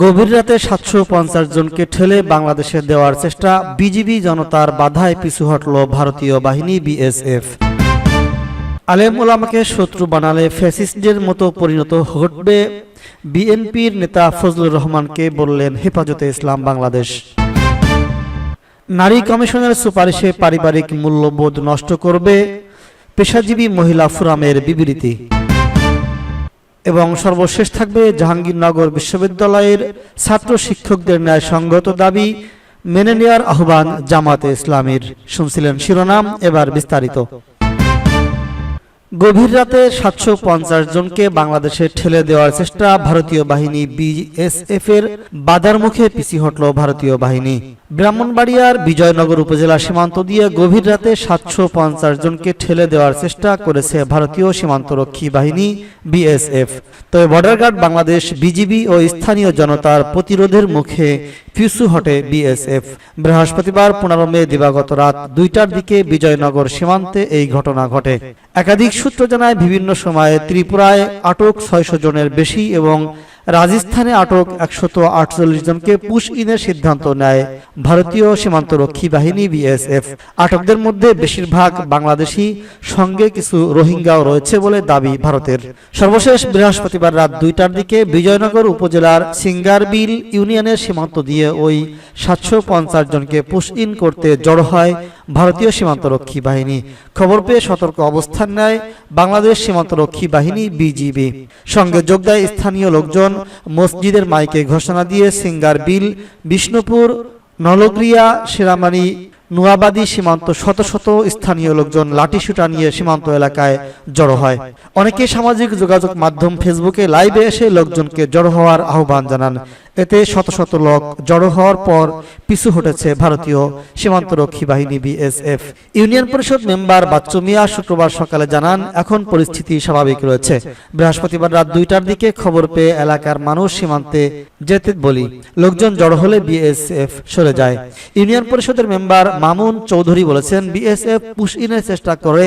গভীর রাতে সাতশো পঞ্চাশ জনকে ঠেলে বাংলাদেশে দেওয়ার চেষ্টা বিজিবি জনতার বাধায় পিছু হটল ভারতীয় বাহিনী বিএসএফ। আলেম ওলামাকে শত্রু বানালে ফ্যাসিস্টদের মতো পরিণত ঘটবে বিএনপির নেতা ফজলুর রহমানকে বললেন হেফাজতে ইসলাম বাংলাদেশ। নারী কমিশনের সুপারিশে পারিবারিক মূল্যবোধ নষ্ট করবে পেশাজীবী মহিলা ফোরামের বিবৃতি। এবং সর্বশেষ থাকবে জাহাঙ্গীরনগর বিশ্ববিদ্যালয়ের ছাত্র শিক্ষকদের ন্যায় সঙ্গত দাবি মেনে নেওয়ার আহ্বান জামাতে ইসলামের। শুনছিলেন শিরোনাম, এবার বিস্তারিত। গভীর রাতে সাতশো পঞ্চাশ জনকে বাংলাদেশে ঠেলে দেওয়ার চেষ্টা ভারতীয় বাহিনী বিএসএফ এর বাধার মুখে পিছি হটল ভারতীয় বাহিনী। ব্রাহ্মণবাড়িয়ার বিজয়নগর উপজেলা সীমান্ত দিয়ে গভীর রাতে সাতশো পঞ্চাশ জনকে ঠেলে দেওয়ার চেষ্টা করেছে ভারতীয় সীমান্তরক্ষী বাহিনী বিএসএফ তবে বর্ডার গার্ড বাংলাদেশ বিজিবি ও স্থানীয় জনতার প্রতিরোধের মুখে পিছু হটে বিএসএফ। বৃহস্পতিবার পনেরো মে দিবাগত রাত দুইটার দিকে বিজয়নগর সীমান্তে এই ঘটনা ঘটে। একাধিক সূত্র জানায়, বিভিন্ন সময়ে ত্রিপুরায় আটক ছয়শো জনের বেশি এবং রাজস্থানে আটক একশত আটচল্লিশ জনকে পুশ ইনের সিদ্ধান্ত নেয় ভারতীয় সীমান্তরক্ষী বাহিনী বিএসএফ। আটকদের মধ্যে বেশিরভাগ বাংলাদেশি, সঙ্গে কিছু রোহিঙ্গাও রয়েছে বলে দাবি ভারতের। সর্বশেষ বৃহস্পতিবার রাত দুইটার দিকে বিজয়নগর উপজেলার সিঙ্গারবিল ইউনিয়নের সীমান্ত দিয়ে ওই সাতশো পঞ্চাশ জনকে পুশ ইন করতে জড়ো হয় ভারতীয় সীমান্তরক্ষী বাহিনী। খবর পেয়ে সতর্ক অবস্থান নেয় বাংলাদেশ সীমান্তরক্ষী বাহিনী বিজিবি। সঙ্গে যোগ দেয় স্থানীয় লোকজন। মসজিদের মাইকে ঘোষণা দিয়ে সিঙ্গার বিল, বিষ্ণুপুর নলগ্রিয়া শিরামানি নোয়াবাদী সীমান্ত শত শত স্থানীয় লোকজন লাঠিসুটা নিয়ে সীমান্ত এলাকায় জড়ো হয়। অনেকে সামাজিক যোগাযোগ মাধ্যম ফেসবুকে লাইভে এসে লোকজনকে জড়ো হওয়ার আহ্বান জানান। এতে শত শত লোক জড়ো হওয়ার পর পিছু হটেছে ভারতীয় সীমান্তরক্ষী বাহিনী বিএসএফ। ইউনিয়ন পরিষদ মেম্বার বাচ্চু মিয়া শুক্রবার সকালে জানান, এখন পরিস্থিতি স্বাভাবিক রয়েছে। বৃহস্পতিবার রাত দুইটার দিকে খবর পেয়ে এলাকার মানুষ সীমান্তে যেতে বলি। লোকজন জড়ো হলে বিএসএফ সরে যায়। ইউনিয়ন পরিষদের মেম্বার মামুন চৌধুরী বলেছেন, বিএসএফ পুশ ইনের চেষ্টা করে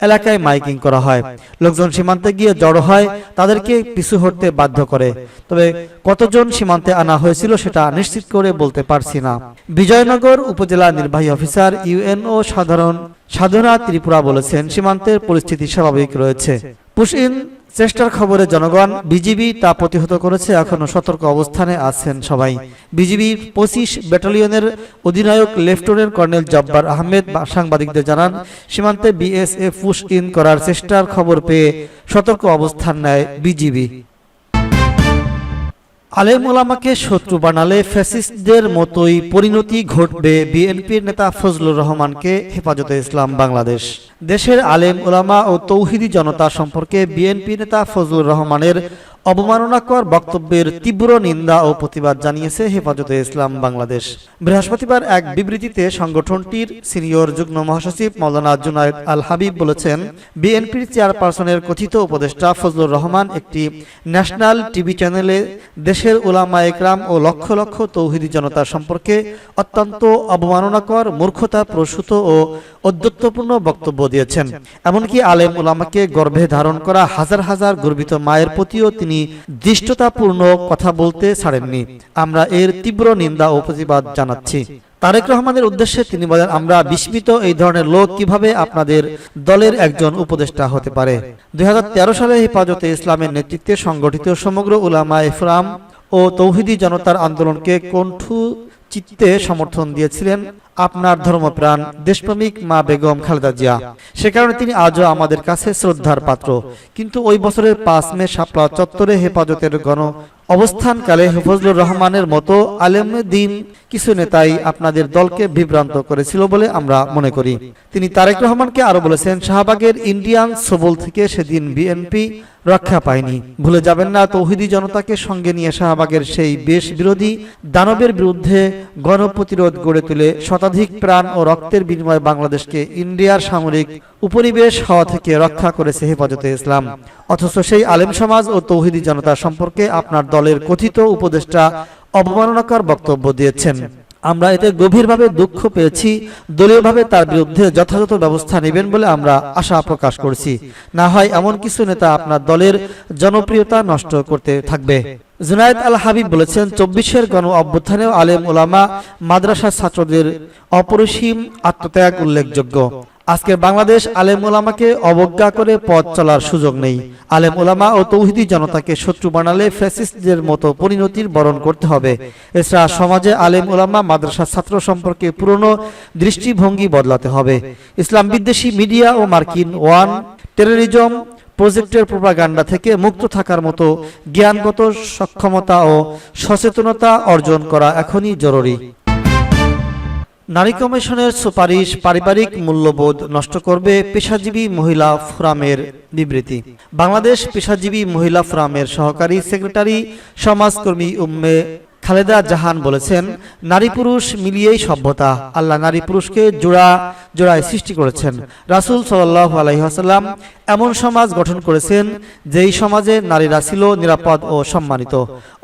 এলাকায় মাইকিং করা হয়। লোকজন সীমান্তে গিয়ে জড়ো হয়, তাদেরকে পিছু হটতে বাধ্য করে। তবে কতজন সীমান্তে আনা হয়েছিল সেটা নিশ্চিত করে বলতে পারছি না। বিজয়নগর উপজেলা নির্বাহী অফিসার ইউএনও সাধারণ সাধনা ত্রিপুরা বলেছেন, সীমান্তের পরিস্থিতি স্বাভাবিক রয়েছে। পুশ ইন চেষ্টার খবরে জনগণ, বিজিবি তা প্রতিহত করেছে এখনও সতর্ক অবস্থানে আছেন সবাই। বিজিবি পঁচিশ ব্যাটালিয়নের অধিনায়ক লেফটেন্যান্ট কর্নেল জব্বার আহমেদ সাংবাদিকদের জানান, সীমান্তে বিএসএফ পুশ ইন করার চেষ্টার খবর পেয়ে সতর্ক অবস্থান নেয় বিজিবি। আলেম ওলামাকে শত্রু বানালে ফ্যাসিস্টদের মতোই পরিণতি ঘটবে বিএনপির নেতা ফজলুর রহমানকে, হেফাজতে ইসলাম বাংলাদেশ। দেশের আলেম ওলামা ও তৌহিদি জনতা সম্পর্কে বিএনপি নেতা ফজলুর রহমানের অবমাননাকর বক্তব্যের তীব্র নিন্দা ও প্রতিবাদ জানিয়েছে হেফাজতে ইসলাম বাংলাদেশ। বৃহস্পতিবার এক বিবৃতিতে সংগঠনটির সিনিয়র যুগ্ম মহাসচিব মৌলানা জুনায়দ আল হাবিব বলেছেন, বিএনপির চেয়ারপারসনের কথিত উপদেষ্টা ফজলুর রহমান একটি ন্যাশনাল টিভি চ্যানেলে দেশের ওলামা একরাম ও লক্ষ লক্ষ তৌহিদি জনতা সম্পর্কে অত্যন্ত অবমাননাকর, মূর্খতা প্রসূত ও অধ্যত্বপূর্ণ বক্তব্য দিয়েছেন। এমনকি আলেম ওলামাকে গর্ভে ধারণ করা হাজার হাজার গর্বিত মায়ের প্রতিও তিনি দৃষ্টতাপূর্ণ কথা বলতে ছাড়েননি। আমরা এর তীব্র নিন্দা ও প্রতিবাদ জানাচ্ছি। তারেক রহমানের উদ্দেশ্যে তিনি বলেন, আমরা বিস্মিত এই ধরনের লোক কীভাবে আপনাদের দলের একজন উপদেষ্টা হতে পারে? দুই হাজার তেরো সালে হেফাজতে ইসলামের নেতৃত্বে সংগঠিত সমগ্র উলামা ইফরাম ও তৌহিদি জনতার আন্দোলনকে কণ্ঠু চিত্তে সমর্থন দিয়েছিলেন। আপনার ধর্মপ্রাণ, দেশপ্রেমিক মা বেগম খালেদা জিয়া। সে কারণে তিনি আজও আমাদের কাছে শ্রদ্ধার পাত্র। কিন্তু ওই বছরের পাঁচ মে শাপলা চত্বরে হেফাজতের গণ অবস্থানকালে হেফজলুর রহমানের মতো আলেম দিন কিছু নেতাই আপনাদের দলকে বিভ্রান্ত করেছিল বলে আমরা মনে করি। তিনি তারেক রহমানকে আরও বলেছেন, শাহবাগের ইন্ডিয়ান সবল থেকে সেদিন বিএনপি রক্ষা পায়নি। ভুলে যাবেন না, তৌহিদি জনতাকে সঙ্গে নিয়ে শাহবাগের সেই বেশ বিরোধী দানবের বিরুদ্ধে গণপ্রতিরোধ গড়ে তুলে শতাধিক প্রাণ ও রক্তের বিনিময়ে বাংলাদেশকে ইন্ডিয়ার সামরিক উপনিবেশ হওয়া থেকে রক্ষা করেছে হেফাজতে ইসলাম। অথচ সেই আলেম সমাজ ও তৌহিদি জনতা সম্পর্কে আপনার দলের কথিত উপদেষ্টা অবমাননাকার বক্তব্য দিয়েছেন। আমরা এতে গভীরভাবে দুঃখ পেয়েছি, দলীয়ভাবে তার বিরুদ্ধে যথাযথ ব্যবস্থা নেবেন বলে আমরা আশা প্রকাশ করছি। না হয় এমন কিছু নেতা আপনার দলের জনপ্রিয়তা নষ্ট করতে থাকবে। জুনায়দ আল হাবিব বলেছেন, চব্বিশের গণ অভ্যুত্থানেও আলেম ওলামা মাদ্রাসার ছাত্রদের অপরিসীম আত্মত্যাগ উল্লেখযোগ্য। আজকের বাংলাদেশ আলেম ওলামাকে অবজ্ঞা করে পথ চলার সুযোগ নেই। আলেম ওলামা ও তৌহিদি জনতাকে শত্রু বানালে ফ্যাসিস্টদের মতো পরিণতির বরণ করতে হবে। এছাড়া সমাজে আলেম ওলামা মাদ্রাসা ছাত্র সম্পর্কে পুরনো দৃষ্টিভঙ্গি বদলাতে হবে। ইসলাম বিদ্বেষী মিডিয়া ও মার্কিন ওয়ান টেরোরিজম প্রজেক্টের প্রোপাগান্ডা থেকে মুক্ত থাকার মতো জ্ঞানগত সক্ষমতা ও সচেতনতা অর্জন করা এখনই জরুরি। নারী কমিশনের সুপারিশ পারিবারিক মূল্যবোধ নষ্ট করবে পেশাজীবী মহিলা ফোরামের বিবৃতি। বাংলাদেশ পেশাজীবী মহিলা ফোরামের সহকারী সেক্রেটারি, সমাজকর্মী উম্মে খালেদা জাহান বলেছেন, নারী পুরুষ মিলিয়েই সভ্যতা। আল্লাহ নারী পুরুষকে জোড়া জোড়ায় সৃষ্টি করেছেন। রাসূল সাল্লাহ আলাইহাসাল্লাম এমন সমাজ গঠন করেছেন, যেই সমাজে নারীরা ছিল নিরাপদ ও সম্মানিত।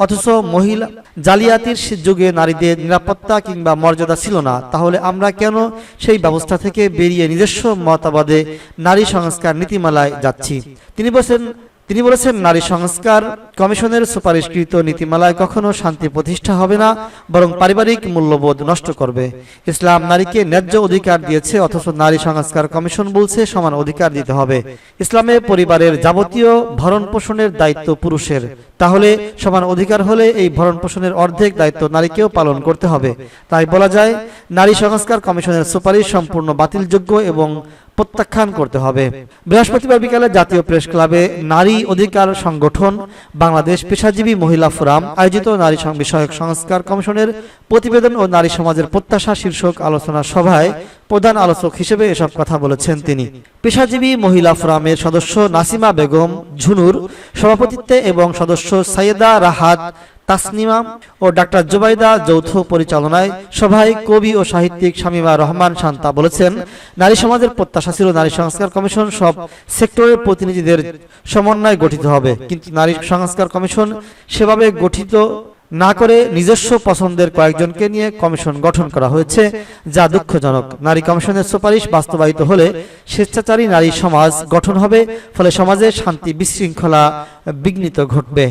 অথচ মহিলা জালিয়াতির যুগে নারীদের নিরাপত্তা কিংবা মর্যাদা ছিল না। তাহলে আমরা কেন সেই ব্যবস্থা থেকে বেরিয়ে নিজস্ব মতাবাদে নারী সংস্কার নীতিমালায় যাচ্ছি? তিনি বলেছেন তিনি বলেছেন, নারী সংস্কার কমিশনের সুপারিশকৃত নীতিমালায় কখনো শান্তি প্রতিষ্ঠা হবে না, বরং পারিবারিক মূল্যবোধ নষ্ট করবে। ইসলাম নারীকে ন্যায্য অধিকার দিয়েছে, অথচ নারী সংস্কার কমিশন বলছে সমান অধিকার দিতে হবে। ইসলামে পরিবারের যাবতীয় ভরণ পোষণের দায়িত্ব পুরুষের। তাহলে সমান অধিকার হলে এই ভরণ পোষণের অর্ধেক দায়িত্ব নারীকেও পালন করতে হবে। তাই বলা যায়, নারী সংস্কার কমিশনের সুপারিশ সম্পূর্ণ বাতিলযোগ্য এবং প্রত্যাখ্যান করতে হবে। বৃহস্পতিবার বিকালে জাতীয় প্রেস ক্লাবে নারী অধিকার সংগঠন, বাংলাদেশ পেশাজীবী মহিলা ফোরাম, আয়োজিত নারী বিষয়ক সংস্কার কমিশনের প্রতিবেদন ও নারী সমাজের প্রত্যাশা শীর্ষক আলোচনা সভায় প্রধান আলোচক হিসেবে এসব কথা বলেছেন তিনি। পেশাজীবী মহিলা ফোরামের সদস্য নাসিমা বেগম ঝুনুর সভাপতিত্বে এবং সদস্য সাইয়েদা রাহাত তাসনিমা ও ডাক্তার জুবাইদা যৌথ পরিচালনায় সভায় কবি ও সাহিত্যিক শামীমা রহমান শান্তা বলেছেন, নারী সমাজের প্রত্যাশা ছিল নারী সংস্কার কমিশন সব সেক্টরের প্রতিনিধিদের সমন্বয়ে গঠিত হবে। কিন্তু নারী সংস্কার কমিশন সেভাবে গঠিত না করে নিজস্ব পছন্দের কয়েকজনকে নিয়ে কমিশন গঠন করা হয়েছে, যা দুঃখজনক। নারী কমিশনের সুপারিশ বাস্তবায়িত হলে স্বেচ্ছাচারী নারী সমাজ গঠন হবে, ফলে সমাজে শান্তি বিশৃঙ্খলা বিঘ্নিত ঘটবে।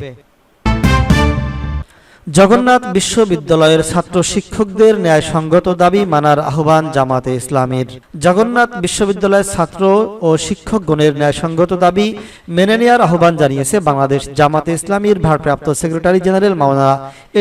জগন্নাথ বিশ্ববিদ্যালয়ের ছাত্র শিক্ষকদের ন্যায়সঙ্গত দাবি মানার আহ্বান জামাতে ইসলামের। জগন্নাথ বিশ্ববিদ্যালয়ের ছাত্র ও শিক্ষকগণের ন্যায়সঙ্গত দাবি মেনে নেওয়ার আহ্বান জানিয়েছে বাংলাদেশ জামাতে ইসলামীর ভারপ্রাপ্ত secretary general Maulana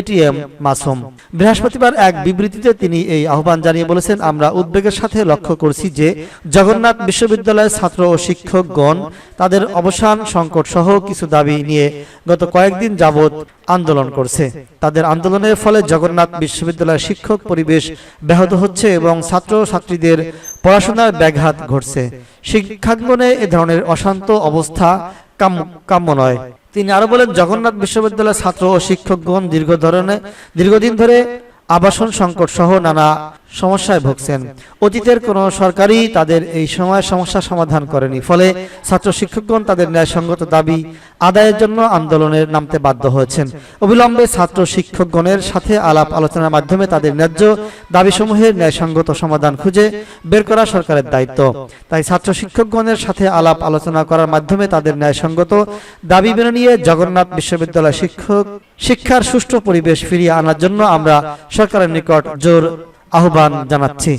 ATM Masum. বৃহস্পতিবার এক বিবৃতিতে তিনি এই আহ্বান জানিয়ে বলেছেন, আমরা উদ্বেগের সাথে লক্ষ্য করছি যে জগন্নাথ বিশ্ববিদ্যালয়ের ছাত্র ও শিক্ষকগণ তাদের অবসান সংকট সহ কিছু দাবি নিয়ে গত কয়েকদিন যাবৎ আন্দোলন করছে। তাদের আন্দোলনের ফলে জগন্নাথ বিশ্ববিদ্যালয়ের শিক্ষক পরিবেশ ব্যাহত হচ্ছে এবং ছাত্র ছাত্রীদের পড়াশোনার ব্যাঘাত ঘটছে। শিক্ষাঙ্গনে এ ধরনের অশান্ত অবস্থা কাম- কাম্য নয়। তিনি আরও বলেন, জগন্নাথ বিশ্ববিদ্যালয়ের ছাত্র ও শিক্ষকগণ দীর্ঘ ধরনের, দীর্ঘদিন ধরে আবাসন সংকট সহ নানা সমস্যায় ভুগছেন। অতীতের কোন সরকারই তাদের এই সময় সমস্যা সমাধান করেনি। ফলে ছাত্র শিক্ষকগণ তাদের ন্যায়সঙ্গত দাবি আদায়ের জন্য আন্দোলনের নামতে বাধ্য হয়েছেন। অবিলম্বে ছাত্র শিক্ষকগণের সাথে আলাপ আলোচনার মাধ্যমে তাদের ন্যায্য দাবিসমূহের ন্যায়সঙ্গত সমাধান খুঁজে বের করা সরকারের দায়িত্ব। তাই ছাত্র শিক্ষকগণের সাথে আলাপ আলোচনা করার মাধ্যমে তাদের ন্যায়সঙ্গত দাবি মেনে নিয়ে জগন্নাথ বিশ্ববিদ্যালয় শিক্ষক শিক্ষার সুষ্ঠু পরিবেশ ফিরিয়ে আনার জন্য আমরা সরকারের নিকট জোর আহ্বান জানাচ্ছি।